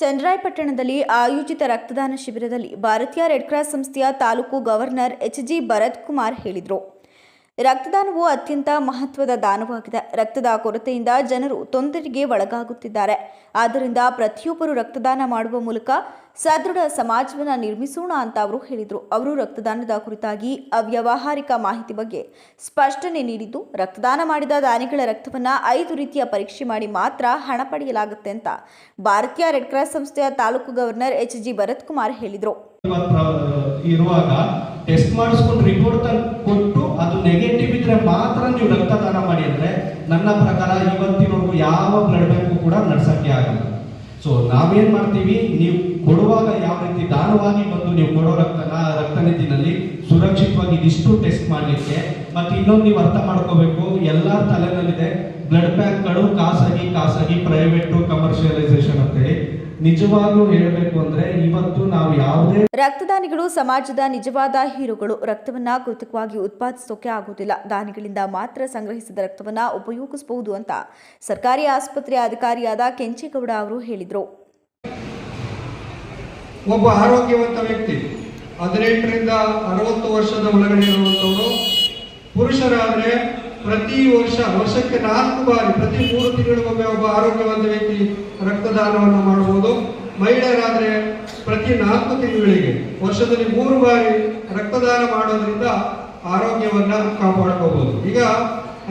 ಚನ್ನರಾಯಪಟ್ಟಣದಲ್ಲಿ ಆಯೋಜಿತ ರಕ್ತದಾನ ಶಿಬಿರದಲ್ಲಿ ಭಾರತೀಯ ರೆಡ್ ಕ್ರಾಸ್ ಸಂಸ್ಥೆಯ taluk governor H G Bharath Kumar ಹೇಳಿದರು. ರಕ್ತದಾನವು ಅತ್ಯಂತ ಮಹತ್ವದ ದಾನವಾಗಿದೆ. ರಕ್ತದ ಕೊರತೆಯಿಂದ ಜನರು ತೊಂದರೆಗೆ ಒಳಗಾಗುತ್ತಿದ್ದಾರೆ. ಆದ್ದರಿಂದ ಪ್ರತಿಯೊಬ್ಬರು ರಕ್ತದಾನ ಮಾಡುವ ಮೂಲಕ ಸದೃಢ ಸಮಾಜವನ್ನು ನಿರ್ಮಿಸೋಣ ಅಂತ ಅವರು ಹೇಳಿದರು. ಅವರು ರಕ್ತದಾನದ ಕುರಿತಾಗಿ ಅವ್ಯವಹಾರಿಕ ಮಾಹಿತಿ ಬಗ್ಗೆ ಸ್ಪಷ್ಟನೆ ನೀಡಿದ್ದು, ರಕ್ತದಾನ ಮಾಡಿದ ದಾನಿಗಳ ರಕ್ತವನ್ನು ಐದು ರೀತಿಯ ಪರೀಕ್ಷೆ ಮಾಡಿ ಮಾತ್ರ ಹಣ ಪಡೆಯಲಾಗುತ್ತೆ ಅಂತ ಭಾರತೀಯ ರೆಡ್ ಕ್ರಾಸ್ ಸಂಸ್ಥೆಯ taluk governor H G Bharath Kumar ಹೇಳಿದರು. ಇದ್ರೆ ಮಾತ್ರ ನೀವು ರಕ್ತದಾನ ಮಾಡಿ ಅಂದ್ರೆ ನನ್ನ ಪ್ರಕಾರ ಇವತ್ತಿನವರೆಗೂ ಯಾವ ಬ್ಲಡ್ ಬ್ಯಾಂಕು ಕೂಡ ನಡ್ಸಕ್ಕೆ ಆಗಲ್ಲ. ಸೊ ನಾವೇನ್ ಮಾಡ್ತೀವಿ? ನೀವು ಕೊಡುವಾಗ ಯಾವ ರೀತಿ ದಾನವಾಗಿ ಬಂದು ನೀವು ಕೊಡೋ ರಕ್ತನ ರಕ್ತ ನಿಧಿನಲ್ಲಿ ಸುರಕ್ಷಿತವಾಗಿ ಇದಿಷ್ಟು ಟೆಸ್ಟ್ ಮಾಡಲಿಕ್ಕೆ ಮತ್ತೆ ಇನ್ನೊಂದು ನೀವು ಅರ್ಥ ಮಾಡ್ಕೋಬೇಕು ಎಲ್ಲ ತಲೆನಲ್ಲಿದೆ ಬ್ಲಡ್ ಬ್ಯಾಂಕ್ಗಳು ಖಾಸಗಿ ಖಾಸಗಿ, ಪ್ರೈವೇಟು, ಕಮರ್ಷಿಯಲೈಸೇಷನ್ ನಿಜವಾಗ್ಲೂ ಹೇಳಬೇಕು ಅಂದ್ರೆ ಇವತ್ತು ನಾವು ಯಾವುದೇ ರಕ್ತದಾನಿಗಳು ಸಮಾಜದ ನಿಜವಾದ ಹೀರೋಗಳು. ರಕ್ತವನ್ನ ಕೃತಕವಾಗಿ ಉತ್ಪಾದಿಸೋಕೆ ಆಗುವುದಿಲ್ಲ ದಾನಿಗಳಿಂದ ಮಾತ್ರ ಸಂಗ್ರಹಿಸಿದ ರಕ್ತವನ್ನ ಉಪಯೋಗಿಸಬಹುದು ಅಂತ ಸರ್ಕಾರಿ ಆಸ್ಪತ್ರೆಯ ಅಧಿಕಾರಿಯಾದ ಕೆಂಚೇಗೌಡ ಅವರು ಹೇಳಿದರು. ಒಬ್ಬ ಆರೋಗ್ಯವಂತ ವ್ಯಕ್ತಿ ಹದಿನೆಂಟರಿಂದ ಅರವತ್ತು ವರ್ಷದ ಒಳಗಡೆ ಇರುವಂಥವರು ಪುರುಷರಾದರೆ ಪ್ರತಿ ವರ್ಷ, ವರ್ಷಕ್ಕೆ ನಾಲ್ಕು ಬಾರಿ, ಪ್ರತಿ ಮೂರು ತಿಂಗಳಿಗೊಮ್ಮೆ ಒಬ್ಬ ಆರೋಗ್ಯವಂತ ವ್ಯಕ್ತಿ ರಕ್ತದಾನವನ್ನು ಮಾಡಬಹುದು ಮಹಿಳೆಯರಾದರೆ ಪ್ರತಿ ನಾಲ್ಕು ತಿಂಗಳಿಗೆ ವರ್ಷದಲ್ಲಿ ಮೂರು ಬಾರಿ ರಕ್ತದಾನ ಮಾಡೋದ್ರಿಂದ ಆರೋಗ್ಯವನ್ನ ಕಾಪಾಡ್ಕೋಬಹುದು ಈಗ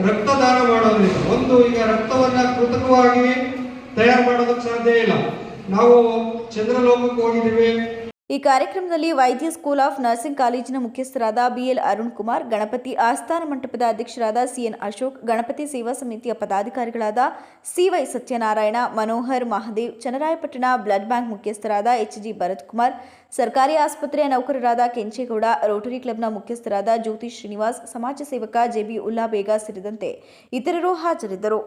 ರಕ್ತದಾನ ಮಾಡೋದ್ರಿಂದ ಒಂದು, ಈಗ ರಕ್ತವನ್ನ ಕೃತಕವಾಗಿ ತಯಾರು ಮಾಡೋದಕ್ಕೆ ಸಾಧ್ಯ ಇಲ್ಲ. ನಾವು ಚಂದ್ರಲೋಕಕ್ಕೆ ಹೋಗಿದ್ದೀವಿ ಈ ಕಾರ್ಯಕ್ರಮದಲ್ಲಿ ವೈದ್ಯ ಸ್ಕೂಲ್ ಆಫ್ ನರ್ಸಿಂಗ್ ಕಾಲೇಜಿನ ಮುಖ್ಯಸ್ಥರಾದ ಬಿಎಲ್ ಅರುಣ್ ಕುಮಾರ್, ಗಣಪತಿ ಆಸ್ಥಾನ ಮಂಟಪದ ಅಧ್ಯಕ್ಷರಾದ ಸಿಎನ್ ಅಶೋಕ್, ಗಣಪತಿ ಸೇವಾ ಸಮಿತಿಯ ಪದಾಧಿಕಾರಿಗಳಾದ C Y Satyanarayana, Manohar Mahadev, Channarayapatna blood bank ಮುಖ್ಯಸ್ಥರಾದ ಎಚ್ ಜಿ ಭರತ್ ಕುಮಾರ್, ಸರ್ಕಾರಿ ಆಸ್ಪತ್ರೆಯ ನೌಕರರಾದ ಕೆಂಚೇಗೌಡ, ರೋಟರಿ ಕ್ಲಬ್ನ ಮುಖ್ಯಸ್ಥರಾದ ಜ್ಯೋತಿ ಶ್ರೀನಿವಾಸ್, ಸಮಾಜ ಸೇವಕ ಜೆಬಿ ಉಲ್ಲಾ ಬೇಗ ಸೇರಿದಂತೆ ಇತರರು ಹಾಜರಿದ್ದರು.